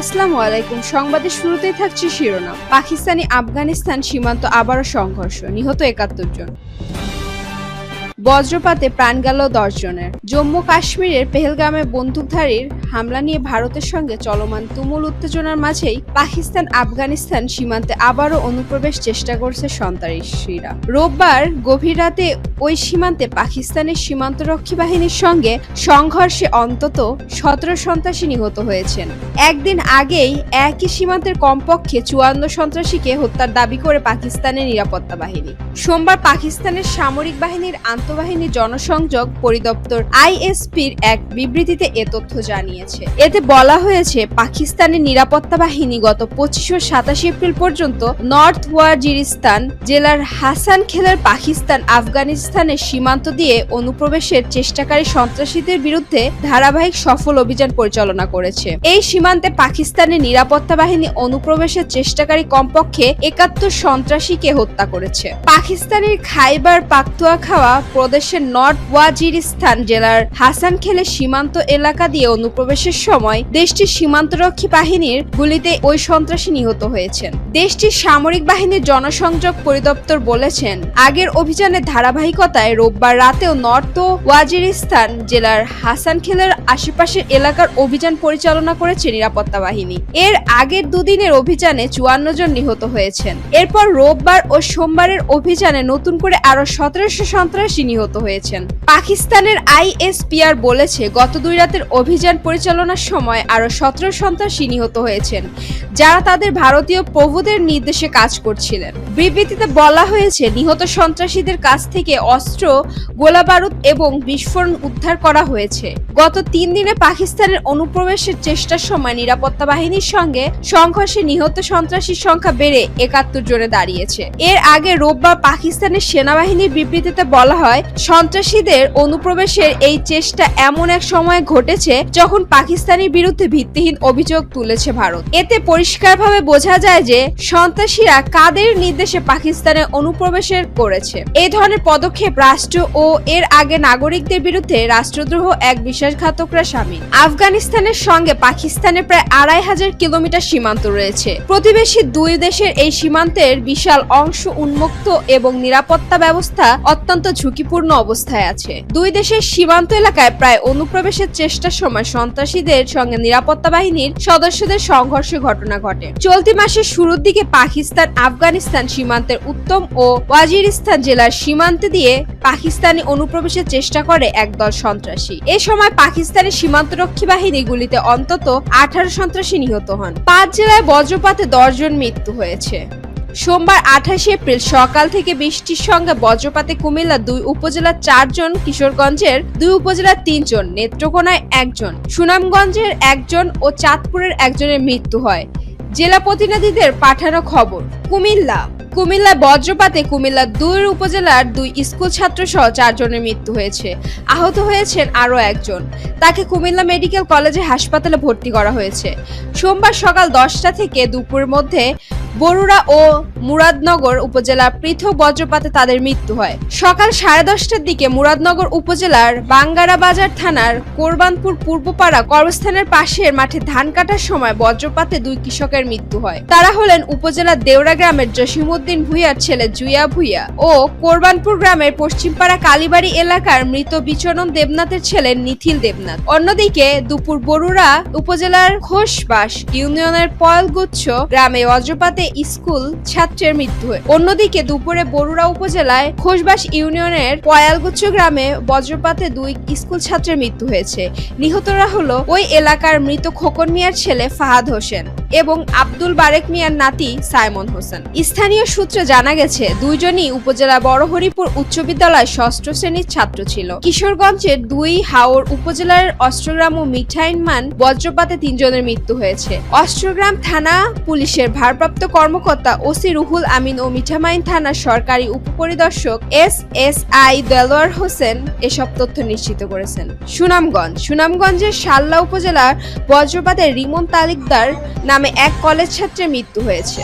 আসসালামু আলাইকুম। সংবাদের শুরুতেই থাকছে শিরোনাম। পাকিস্তানি আফগানিস্তান সীমান্ত আবারও সংঘর্ষ। নিহত একাত্তর জন। বজ্রপাতে প্রাণ গেল দশ জনের। জম্মু কাশ্মীরের পেহেলগামে বন্দুকধারীর হামলা নিয়ে ভারতের সঙ্গে চলমান তুমুল উত্তেজনার মাঝেই পাকিস্তান, আফগানিস্তান সীমান্তে আবারও অনুপ্রবেশ চেষ্টা করছে সন্ত্রাসীরা। রোববার গভীর রাতে ওই সীমান্তে পাকিস্তানের সীমান্তরক্ষী বাহিনীর সঙ্গে সংঘর্ষে অন্তত সতেরো সন্ত্রাসী নিহত হয়েছেন। একদিন আগেই একই সীমান্তের কমপক্ষে চুয়ান্ন সন্ত্রাসীকে হত্যার দাবি করে পাকিস্তানের নিরাপত্তা বাহিনী। সোমবার পাকিস্তানের সামরিক বাহিনীর আন্তঃবাহিনী জনসংযোগ পরিদপ্তর আইএসপির এক বিবৃতিতে এ তথ্য জানিয়েছে। এতে বলা হয়েছে, পাকিস্তানের নিরাপত্তা বাহিনী গত পঁচিশ ও সাতাশে এপ্রিল পর্যন্ত নর্থ ওয়াজিরিস্তান জেলার হাসান খেলের পাকিস্তান, আফগানিস্তানের সীমান্ত দিয়ে অনুপ্রবেশের চেষ্টাকারী সন্ত্রাসীদের বিরুদ্ধে ধারাবাহিক সফল অভিযান পরিচালনা করেছে। এই সীমান্তে পাকিস্তানের নিরাপত্তা বাহিনী অনুপ্রবেশের চেষ্টাকারী কমপক্ষে একাত্তর সন্ত্রাসীকে হত্যা করেছে। পাকিস্তানের খাইবার পাখতুয়াখাওয়া প্রদেশের নর্থ ওয়াজিরিস্তান জেলার হাসান খেলে সীমান্ত এলাকা দিয়ে অনুপ্রবেশের সময় দেশটির সীমান্তরক্ষী বাহিনীর গুলিতে ওই সন্ত্রাসী নিহত হয়েছেন। দেশটির সামরিক বাহিনীর জনসংযোগ পরিদপ্তর বলেছেন, আগের অভিযানের ধারাবাহিকতায় রোববার রাতেও নর্থ ওয়াজিরিস্তান জেলার হাসানখেলের আশেপাশের এলাকার অভিযান পরিচালনা করেছে নিরাপত্তা বাহিনী। এর আগের দুদিনের অভিযানে চুয়ান্ন জন নিহত হয়েছেন। এরপর রোববার ও সোমবারের অভিযানে নতুন করে আরও সতেরোশো সন্ত্রাসী নিহত হয়েছেন। পাকিস্তানের আইএসপিআর বলেছে, গত দুই রাতের অভিযান পরিচালনার সময় আরও সতেরো সন্ত্রাসী নিহত হয়েছেন, যারা তাদের ভারতীয় প্রভুদের নির্দেশে কাজ করছিলেন। বিবৃতিতে বলা হয়েছে, নিহত সন্ত্রাসীদের কাছ থেকে অস্ত্র, গোলাবারুদ এবং বিস্ফোরণ উদ্ধার করা হয়েছে। গত তিন দিনে পাকিস্তানের অনুপ্রবেশের চেষ্টার সময় নিরাপত্তা বাহিনীর সঙ্গে সংঘর্ষে নিহত সন্ত্রাসীর সংখ্যা বেড়ে একাত্তর জনে দাঁড়িয়েছে। এর আগে রোববার পাকিস্তানের সেনাবাহিনীর বিবৃতিতে বলা হয় সন্ত্রাসীদের অনুপ্রবেশের এই চেষ্টা এমন এক সময়ে ঘটেছে যখন পাকিস্তানের বিরুদ্ধে ভিত্তিহীন অভিযোগ তুলেছে ভারত। এতে পরিষ্কারভাবে বোঝা যায় যে সন্ত্রাসীরা কাদের নির্দেশে পাকিস্তানে অনুপ্রবেশের করেছে। এই ধরনের পদক্ষেপ রাষ্ট্র ও এর আগে নাগরিকদের বিরুদ্ধে রাষ্ট্রদ্রোহ এক বিশ্বাসঘাতকরা সামিল। আফগানিস্তানের সঙ্গে পাকিস্তানের প্রায় আড়াই হাজার কিলোমিটার সীমান্ত রয়েছে। প্রতিবেশী দুই দেশের এই সীমান্তের বিশাল অংশ উন্মুক্ত এবং নিরাপত্তা ব্যবস্থা অত্যন্ত ঝুঁকিপূর্ণ অবস্থায় আছে। দুই দেশের সীমান্ত এলাকায় প্রায় অনুপ্রবেশের চেষ্টার সময় সন্ত্রাসীদের সঙ্গে নিরাপত্তা বাহিনীর সদস্যদের সংঘর্ষ ঘটনা ঘটে। চলতি মাসের শুরুর দিকে পাকিস্তান, আফগানিস্তান সীমান্তের উত্তম ও ওয়াজিরিস্তান জেলার সীমান্তে দিয়ে পাকিস্তানি অনুপ্রবেশের চেষ্টা করে একদল সন্ত্রাসী। এ সময় পাকিস্তানের সীমান্তরক্ষী বাহিনী গুলিতে অন্তত আঠারো সন্ত্রাসী নিহত হন। পাঁচ জেলায় বজ্রপাতে দশজন মৃত্যু হয়েছে। সোমবার আঠাশে এপ্রিল সকাল থেকে বৃষ্টির সঙ্গে বজ্রপাতে কুমিল্লা দুই উপজেলার চারজন, কিশোরগঞ্জের দুই উপজেলার তিনজন, নেত্রকোনায় একজন, সুনামগঞ্জের একজন ও চাঁদপুরের একজনের মৃত্যু হয়। জেলা প্রতিনিধিদের পাঠানো খবর, কুমিল্লা। কুমিল্লা বজ্রপাতে কুমিল্লার দুই উপজেলার দুই স্কুল ছাত্র সহ চারজনের মৃত্যু হয়েছে। আহত হয়েছেন আরও একজন। তাকে কুমিল্লা মেডিকেল কলেজে হাসপাতালে ভর্তি করা হয়েছে। সোমবার সকাল দশটা থেকে দুপুরের মধ্যে বরুড়া ও মুরাদনগর উপজেলার পৃথক বজ্রপাতে তাদের মৃত্যু হয়। সকাল সাড়ে দশটার দিকে মুরাদনগর উপজেলার বাঙ্গারা বাজার থানার কোরবানপুর পূর্বপাড়া কর্মস্থানের পাশের মাঠে ধান কাটার সময় বজ্রপাতে দুই কৃষকের মৃত্যু হয়। তারা হলেন উপজেলার দেওড়া গ্রামের জসিমউদ্দিন ভুইয়ার ছেলে জুয়া ভুইয়া ও কোরবানপুর গ্রামের পশ্চিমপাড়া কালীবাড়ি এলাকার মৃত বিচরণ দেবনাথের ছেলে নিথিল দেবনাথ। অন্যদিকে দুপুর বরুড়া উপজেলার ঘোষবাস ইউনিয়নের পয়লগুচ্ছ গ্রামে বজ্রপাতে স্কুল ছাত্রের মৃত্যু হয়। অন্যদিকে দুপুরে বরুড়া উপজেলায় খোসবাস ইউনিয়নের পয়ালগুচ্ছ গ্রামে বজ্রপাতে দুই স্কুল ছাত্রের মৃত্যু হয়েছে। নিহতরা হলো ওই এলাকার মৃত খোকন মিয়ার ছেলে ফাহাদ হোসেন। এবং আব্দুল বারেক মিয়ার নাতি সাইমন হোসেন। স্থানীয় সূত্রে জানা গেছে, দুইজনই উপজেলা বড়হরিপুর উচ্চ বিদ্যালয় ষষ্ঠ শ্রেণির ছাত্র ছিল। কিশোরগঞ্জের দুই হাওর উপজেলার অষ্টগ্রাম ও মিঠাইনমান বজ্রপাতে তিনজনের মৃত্যু হয়েছে। অষ্টগ্রাম থানা পুলিশের ভারপ্রাপ্ত কর্মকর্তা ওসি রুহুল আমিন ও মিঠামাইন থানার সরকারি উপপরিদর্শক S S I Delwar Hossain এসব তথ্য নিশ্চিত করেছেন। সুনামগঞ্জ, সুনামগঞ্জের শাল্লা উপজেলার বজ্রপাতে রিমন তালিকদার নামে এক কলেজ ছাত্রের মৃত্যু হয়েছে।